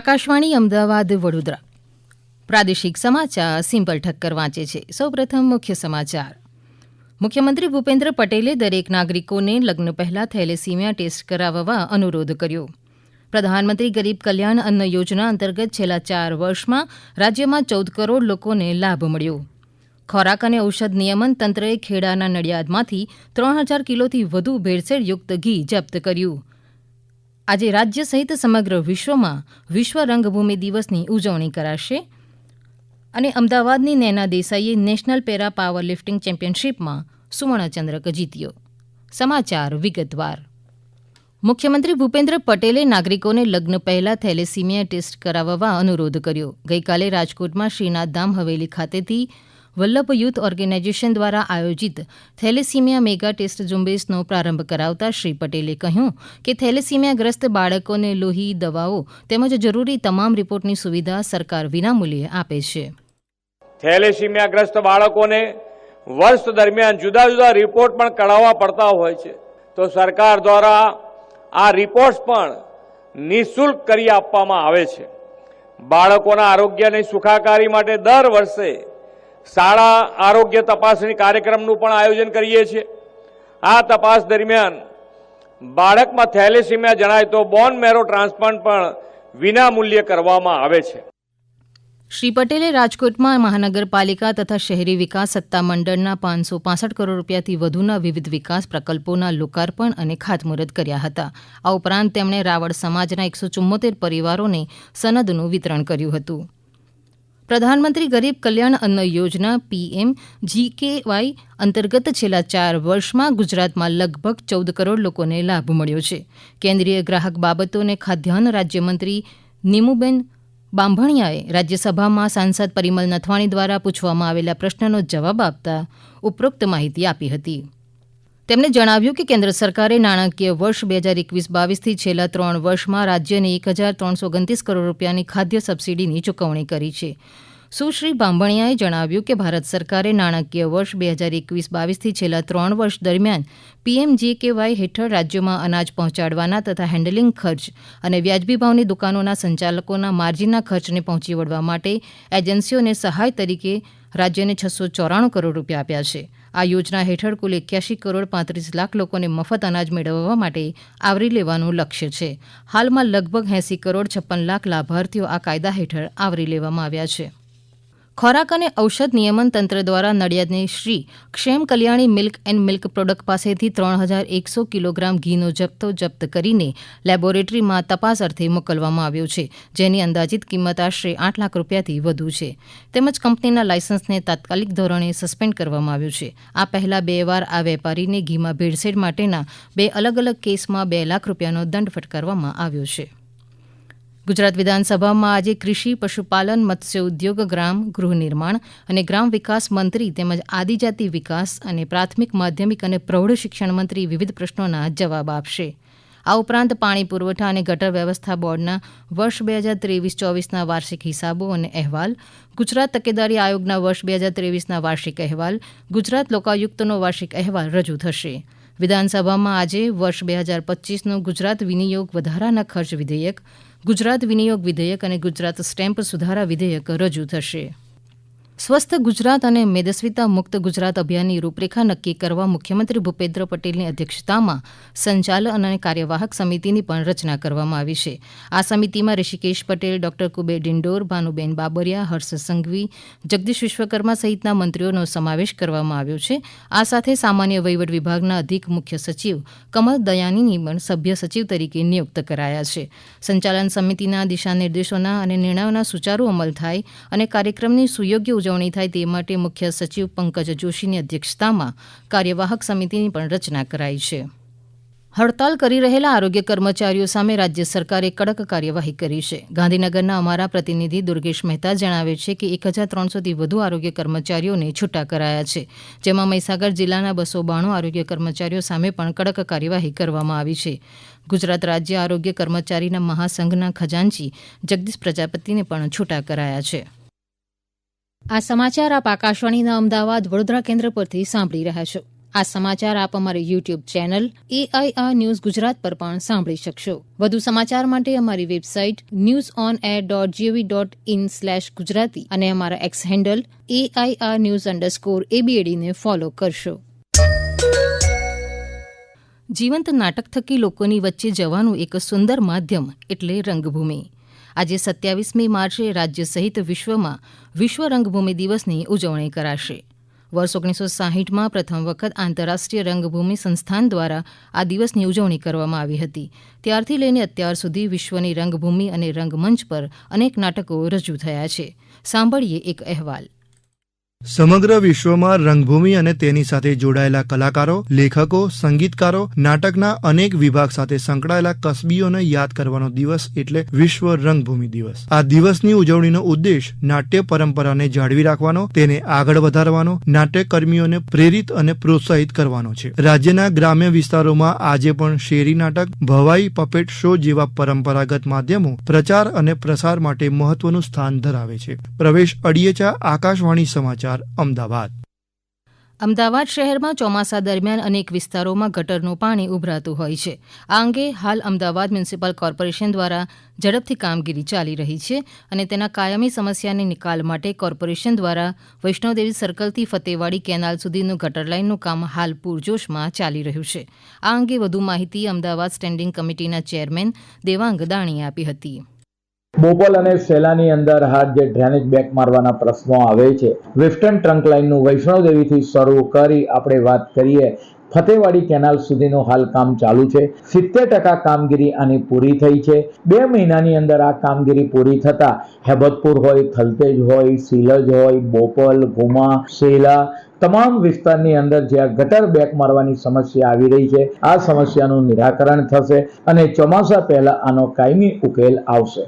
આકાશવાણી, અમદાવાદ, વડોદરા. પ્રાદેશિક સમાચાર સિમ્પલ ઠક્કર વાંચે છે. સૌપ્રથમ મુખ્ય સમાચાર. મુખ્યમંત્રી ભૂપેન્દ્ર પટેલે દરેક નાગરિકોને લગ્ન પહેલા થેલેસીમિયા ટેસ્ટ કરાવવા અનુરોધ કર્યો. પ્રધાનમંત્રી ગરીબ કલ્યાણ અન્ન યોજના અંતર્ગત છેલ્લા ચાર વર્ષમાં રાજ્યમાં ચૌદ કરોડ લોકોને લાભ મળ્યો. ખોરાક અને ઔષધ નિયમન તંત્રએ ખેડાના નડિયાદમાંથી ત્રણ હજાર કિલોથી વધુ ભેળસેળયુક્ત ઘી જપ્ત કર્યું. આજે રાજ્ય સહિત સમગ્ર વિશ્વમાં વિશ્વ રંગભૂમિ દિવસની ઉજવણી કરાશે. અને અમદાવાદની નૈના દેસાઈએ નેશનલ પેરા પાવર લિફ્ટિંગ ચેમ્પિયનશિપમાં સુવર્ણચંદ્રક જીત્યો. સમાચાર વિગતવાર. મુખ્યમંત્રી ભૂપેન્દ્ર પટેલે નાગરિકોને લગ્ન પહેલા થેલેસીમિયા ટેસ્ટ કરાવવા અનુરોધ કર્યો. ગઈકાલે રાજકોટમાં શ્રીનાથ ધામ હવેલી ખાતેથી વલ્લભ યુથ ઓર્ગેનાઇઝેશન દ્વારા આયોજિત થેલેસીમિયા મેગા ટેસ્ટ ઝુંબેશનો પ્રારંભ કરાવતા શ્રી પટેલે કહ્યું કે થેલેસીમિયાગ્રસ્ત બાળકોને લોહી, દવાઓ તેમજ જરૂરી તમામ રિપોર્ટની સુવિધા સરકાર વિનામૂલ્યે આપે છે. થેલેસીમિયાગ્રસ્ત બાળકોને વર્ષ દરમિયાન જુદા જુદા રિપોર્ટ પણ કઢાવવા પડતા હોય છે. તો સરકાર દ્વારા આ રિપોર્ટ્સ પણ નિઃશુલ્ક કરી આપવામાં આવે છે. બાળકોના આરોગ્યની સુખાકારી માટે દર વર્ષે શાળા આરોગ્ય તપાસણી કાર્યક્રમનું પણ આયોજન કરીએ છીએ. આ તપાસ દરમિયાન બાળકમાં થેલેસીમિયા જણાય તો બોન મેરો ટ્રાન્સપ્લાન્ટ પણ વિના મૂલ્યે કરવામાં આવે છે. શ્રી પટેલે રાજકોટમાં મહાનગરપાલિકા તથા શહેરી વિકાસ સત્તામંડળના પાંચસો પાસઠ કરોડ રૂપિયાથી વધુના વિવિધ વિકાસ પ્રકલ્પોના લોકાર્પણ અને ખાતમુહૂર્ત કર્યા હતા. આ ઉપરાંત તેમણે રાવળ સમાજના એકસો ચુમ્મોતેર પરિવારોને સનદનું વિતરણ કર્યું હતું. પ્રધાનમંત્રી ગરીબ કલ્યાણ અન્ન યોજના પીએમ જીકેવાય અંતર્ગત છેલ્લા ચાર વર્ષમાં ગુજરાતમાં લગભગ ચૌદ કરોડ લોકોને લાભ મળ્યો છે. કેન્દ્રીય ગ્રાહક બાબતો અને ખાદ્યાન્ન રાજ્યમંત્રી નીમુબેન બાંભણિયાએ રાજ્યસભામાં સાંસદ પરિમલ નથવાણી દ્વારા પૂછવામાં આવેલા પ્રશ્નનો જવાબ આપતા ઉપરોક્ત માહિતી આપી હતી. તેમણે જણાવ્યું કે કેન્દ્ર સરકારે નાણાકીય વર્ષ બે હજાર એકવીસ બાવીસથી છેલ્લા ત્રણ વર્ષમાં રાજ્યને એક હજાર ત્રણસો ઓગણત્રીસ કરોડ રૂપિયાની ખાદ્ય સબસિડીની ચૂકવણી કરી છે. સુશ્રી બાંભણિયાએ જણાવ્યું કે ભારત સરકારે નાણાકીય વર્ષ બે હજાર એકવીસ બાવીસથી છેલ્લા ત્રણ વર્ષ દરમિયાન પીએમજીકેવાય હેઠળ રાજ્યોમાં અનાજ પહોંચાડવાના તથા હેન્ડલિંગ ખર્ચ અને વ્યાજબી ભાવની દુકાનોના સંચાલકોના માર્જિનના ખર્ચને પહોંચી વળવા માટે એજન્સીઓને સહાય તરીકે રાજ્યને છસો ચોરાણું કરોડ રૂપિયા આપ્યા છે. આ યોજના હેઠળ કુલ એક્યાસી કરોડ પાંત્રીસ લાખ લોકોને મફત અનાજ મેળવવા માટે આવરી લેવાનું લક્ષ્ય છે. હાલમાં લગભગ એંસી કરોડ છપ્પન લાખ લાભાર્થીઓ આ કાયદા હેઠળ આવરી લેવામાં આવ્યા છે. ખોરાક અને ઔષધ નિયમન તંત્ર દ્વારા નડિયાદની Shri Kshem Kalyani milk and milk product પાસેથી ત્રણ હજાર એકસો કિલોગ્રામ ઘીનો જપ્તો જપ્ત કરીને લેબોરેટરીમાં તપાસ અર્થે મોકલવામાં આવ્યો છે, જેની અંદાજિત કિંમત આશરે આઠ લાખ રૂપિયાથી વધુ છે. તેમજ કંપનીના લાયસન્સને તાત્કાલિક ધોરણે સસ્પેન્ડ કરવામાં આવ્યું છે. આ પહેલા બે વાર આ વેપારીને ઘીમાં ભેળસેળ માટેના બે અલગ અલગ કેસમાં બે લાખ રૂપિયાનો દંડ ફટકારવામાં આવ્યો છે. ગુજરાત વિધાનસભામાં આજે કૃષિ, પશુપાલન, મત્સ્ય ઉદ્યોગ, ગ્રામ ગૃહનિર્માણ અને ગ્રામ વિકાસ મંત્રી તેમજ આદિજાતિ વિકાસ અને પ્રાથમિક, માધ્યમિક અને પ્રૌઢ શિક્ષણ મંત્રી વિવિધ પ્રશ્નોના જવાબ આપશે. આ ઉપરાંત પાણી પુરવઠા અને ગટર વ્યવસ્થા બોર્ડના વર્ષ બે હજાર ત્રેવીસ ચોવીસના વાર્ષિક હિસાબો અને અહેવાલ, ગુજરાત તકેદારી આયોગના વર્ષ બે હજાર ત્રેવીસના વાર્ષિક અહેવાલ, ગુજરાત લોકાયુક્તનો વાર્ષિક અહેવાલ રજૂ થશે. વિધાનસભામાં આજે વર્ષ બે હજાર પચીસનું ગુજરાત વિનિયોગ વધારાના ખર્ચ વિધેયક ગુજરાત વિનિયોગ વિધેયક અને ગુજરાત સ્ટેમ્પ સુધારા વિધેયક રજૂ થશે. સ્વસ્થ ગુજરાત અને મેદસ્વીતા મુક્ત ગુજરાત અભિયાનની રૂપરેખા નક્કી કરવા મુખ્યમંત્રી ભૂપેન્દ્ર પટેલની અધ્યક્ષતામાં સંચાલન અને કાર્યવાહક સમિતિની પણ રચના કરવામાં આવી છે. આ સમિતિમાં ઋષિકેશ પટેલ, ડોક્ટર કુબેર ડિંડોર, ભાનુબેન બાબરિયા, હર્ષ સંઘવી, જગદીશ વિશ્વકર્મા સહિતના મંત્રીઓનો સમાવેશ કરવામાં આવ્યો છે. આ સાથે સામાન્ય વહીવટ વિભાગના અધિક મુખ્ય સચિવ કમલ દયાનીની પણ સભ્ય સચિવ તરીકે નિયુક્ત કરાયા છે. સંચાલન સમિતિના દિશાનિર્દેશોના અને નિર્ણયોના સુચારુ અમલ થાય અને કાર્યક્રમની સુયોગ્ય ઉજવણી થાય તે માટે મુખ્ય સચિવ પંકજ જોશીની અધ્યક્ષતામાં કાર્યવાહક સમિતિની પણ રચના કરાઈ છે. હડતાલ કરી રહેલા આરોગ્ય કર્મચારીઓ સામે રાજ્ય સરકારે કડક કાર્યવાહી કરી છે. ગાંધીનગરના અમારા પ્રતિનિધિ દુર્ગેશ મહેતા જણાવે છે કે એક હજાર ત્રણસોથી વધુ આરોગ્ય કર્મચારીઓને છૂટા કરાયા છે, જેમાં મહીસાગર જિલ્લાના બસો બાણું આરોગ્ય કર્મચારીઓ સામે પણ કડક કાર્યવાહી કરવામાં આવી છે. ગુજરાત રાજ્ય આરોગ્ય કર્મચારીના મહાસંઘના ખજાનચી જગદીશ પ્રજાપતિને પણ છૂટા કરાયા છે. આ સમાચાર આપ આકાશવાણીના અમદાવાદ વડોદરા કેન્દ્ર પરથી સાંભળી રહ્યા છો. આ સમાચાર આપ અમારી YouTube channel AIR news Gujarat પર પણ સાંભળી શકશો. વધુ સમાચાર માટે અમારી website news on air dot gov dot in slash Gujarati અને અમારા X handle AIR news underscore એબીએડીને follow કરશો. જીવંત નાટક થકી લોકોની વચ્ચે જવાનું એક સુંદર માધ્યમ, એટલે રંગભૂમિ. આજે સત્યાવીસમી માર્ચે રાજ્ય સહિત વિશ્વમાં વિશ્વ રંગભૂમિ દિવસની ઉજવણી કરાશે. વર્ષ ઓગણીસો સાહીઠમાં પ્રથમ વખત આંતરરાષ્ટ્રીય રંગભૂમિ સંસ્થાન દ્વારા આ દિવસની ઉજવણી કરવામાં આવી હતી. ત્યારથી લઈને અત્યાર સુધી વિશ્વની રંગભૂમિ અને રંગમંચ પર અનેક નાટકો રજૂ થયા છે. સાંભળીએ એક અહેવાલ. સમગ્ર વિશ્વમાં રંગભૂમિ અને તેની સાથે જોડાયેલા કલાકારો, લેખકો, સંગીતકારો, નાટકના અનેક વિભાગ સાથે સંકળાયેલા કસબીઓને યાદ કરવાનો દિવસ એટલે વિશ્વ રંગભૂમિ દિવસ. આ દિવસની ઉજવણીનો ઉદ્દેશ નાટ્ય પરંપરાને જાળવી રાખવાનો, તેને આગળ વધારવાનો, નાટ્યકર્મીઓને પ્રેરિત અને પ્રોત્સાહિત કરવાનો છે. રાજ્યના ગ્રામ્ય વિસ્તારોમાં આજે પણ શેરી નાટક, ભવાઈ પપેટ શો જેવા પરંપરાગત માધ્યમો પ્રચાર અને પ્રસાર માટે મહત્વનું સ્થાન ધરાવે છે. પ્રવેશ અડિયેચા, આકાશવાણી સમાચાર. અમદાવાદ. અમદાવાદ શહેરમાં ચોમાસા દરમિયાન અનેક વિસ્તારોમાં ગટરનું પાણી ઉભરાતું હોય છે. આ અંગે હાલ અમદાવાદ મ્યુનિસિપલ કોર્પોરેશન દ્વારા ઝડપથી કામગીરી ચાલી રહી છે અને તેના કાયમી સમસ્યાને નિકાલ માટે કોર્પોરેશન દ્વારા વૈષ્ણવદેવી સર્કલથી ફતેવાડી કેનાલ સુધીનું ગટર લાઇનનું કામ હાલ પૂરજોશમાં ચાલી રહ્યું છે. આ અંગે વધુ માહિતી અમદાવાદ સ્ટેન્ડિંગ કમિટીના ચેરમેન દેવાંગ દાણીએ આપી હતી. બોપલ અને સેલાની અંદર હાથ જે ડ્રેનેજ બેક મારવાના પ્રશ્નો આવે છે. વેસ્ટર્ન ટ્રંક લાઇનનું વૈષ્ણોદેવીથી શરૂ કરી આપણે વાત કરીએ, ફતેવાડી કેનાલ સુધીનું હાલ કામ ચાલુ છે. સિત્તેર ટકા કામગીરી આની પૂરી થઈ છે. બે મહિનાની અંદર આ કામગીરી પૂરી થતા હેબતપુર હોય, થલતેજ હોય, સિલજ હોય, બોપલ, ગુમા, સેલા તમામ વિસ્તારની અંદર જ્યાં ગટર બેક મારવાની સમસ્યા આવી રહી છે, આ સમસ્યાનું નિરાકરણ થશે અને ચોમાસા પહેલા આનો કાયમી ઉકેલ આવશે.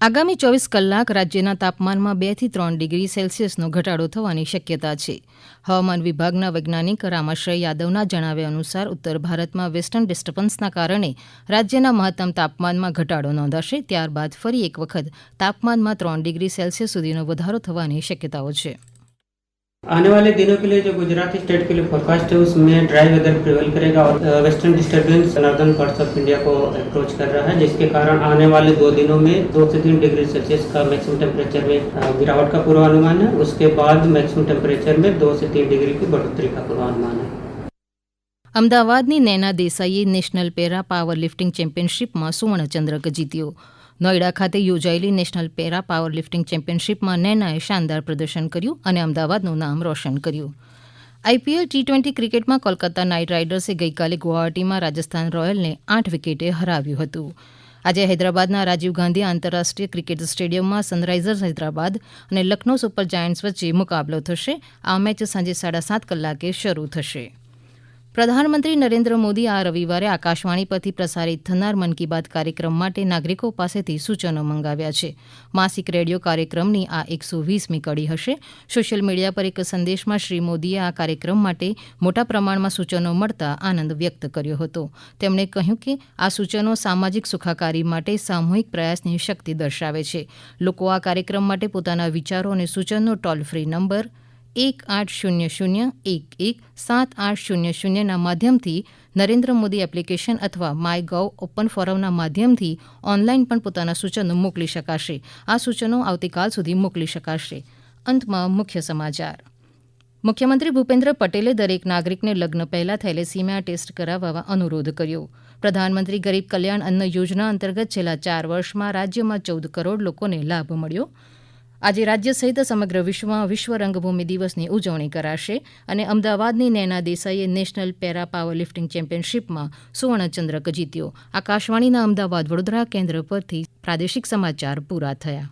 આગામી ચોવીસ કલાક રાજ્યના તાપમાનમાં બેથી ત્રણ ડિગ્રી સેલ્સિયસનો ઘટાડો થવાની શક્યતા છે. હવામાન વિભાગના વૈજ્ઞાનિક રામાશ્રય યાદવના જણાવ્યા અનુસાર ઉત્તર ભારતમાં વેસ્ટર્ન ડિસ્ટર્બન્સના કારણે રાજ્યના મહત્તમ તાપમાનમાં ઘટાડો નોંધાશે, ત્યારબાદ ફરી એક વખત તાપમાનમાં ત્રણ ડિગ્રી સેલ્સિયસ સુધીનો વધારો થવાની શક્યતાઓ છે. आने वाले दिनों के लिए जो गुजरात स्टेट के लिए फोरकास्ट है उसमें ड्राई वेदर प्रिवेल करेगा और western disturbance northern parts of India को अप्रोच कर रहा है जिसके कारण आने वाले दो दिनों में दो से तीन डिग्री सेल्सियस का मैक्सिमम टेम्परेचर में अ, गिरावट का पूर्वानुमान है उसके बाद मैक्सिमम टेम्परेचर में दो से तीन डिग्री की बढ़ोतरी का पूर्वानुमान है અમદાવાદની નૈના દેસાઈએ નેશનલ પેરા પાવર લિફ્ટિંગ ચેમ્પિયનશિપમાં સુવર્ણચંદ્રક જીત્યો નોઈડા ખાતે યોજાયેલી નેશનલ પેરા પાવર લિફ્ટિંગ ચેમ્પિયનશિપમાં નૈનાએ શાનદાર પ્રદર્શન કર્યું અને અમદાવાદનું નામ રોશન કર્યું. આઈપીએલ ટી ટ્વેન્ટી ક્રિકેટમાં કોલકાતા નાઇટ રાઇડર્સે ગઈકાલે ગુવાહાટીમાં રાજસ્થાન રોયલને આઠ વિકેટે હરાવ્યું હતું. આજે હૈદરાબાદના રાજીવ ગાંધી આંતરરાષ્ટ્રીય ક્રિકેટ સ્ટેડિયમમાં સનરાઇઝર્સ હૈદરાબાદ અને લખનૌ સુપર જાયન્ટ્સ વચ્ચે મુકાબલો થશે. આ મેચ સાંજે સાડા સાત કલાકે શરૂ થશે. પ્રધાનમંત્રી નરેન્દ્ર મોદી આ રવિવારે આકાશવાણી પરથી પ્રસારિત થનાર મન કી બાત કાર્યક્રમ માટે નાગરિકો પાસેથી સૂચનો મંગાવ્યા છે. માસિક રેડિયો કાર્યક્રમની આ એકસો વીસમી કડી હશે. સોશિયલ મીડિયા પર એક સંદેશમાં શ્રી મોદીએ આ કાર્યક્રમ માટે મોટા પ્રમાણમાં સૂચનો મળતા આનંદ વ્યક્ત કર્યો હતો. તેમણે કહ્યું કે આ સૂચનો સામાજિક સુખાકારી માટે સામૂહિક પ્રયાસની શક્તિ દર્શાવે છે. લોકો આ કાર્યક્રમ માટે પોતાના વિચારો અને સૂચનો ટોલ ફ્રી નંબર એક આઠ શૂન્ય શૂન્ય એક એક સાત આઠ શૂન્ય શૂન્યના માધ્યમથી નરેન્દ્ર મોદી એપ્લિકેશન અથવા માય ગવ ઓપન ફોરમના માધ્યમથી ઓનલાઈન પણ પોતાના સૂચનો મોકલી શકાશે. આ સૂચનો આવતીકાલ સુધી મોકલી શકાશે. અંતમાં મુખ્ય સમાચાર. મુખ્યમંત્રી ભૂપેન્દ્ર પટેલે દરેક નાગરિકને લગ્ન પહેલા થેલેસીમિયા ટેસ્ટ કરાવવા અનુરોધ કર્યો. પ્રધાનમંત્રી ગરીબ કલ્યાણ અન્ન યોજના અંતર્ગત છેલ્લા ચાર વર્ષમાં રાજ્યમાં ચૌદ કરોડ લોકોને લાભ મળ્યો. આજે રાજ્ય સહિત સમગ્ર વિશ્વમાં વિશ્વ રંગભૂમિ દિવસની ઉજવણી કરાશે અને અમદાવાદની નૈના દેસાઈએ નેશનલ પેરા પાવર લિફ્ટિંગ ચેમ્પિયનશિપમાં સુવર્ણચંદ્રક જીત્યો. આકાશવાણીના અમદાવાદ વડોદરા કેન્દ્ર પરથી પ્રાદેશિક સમાચાર પૂરા થયા.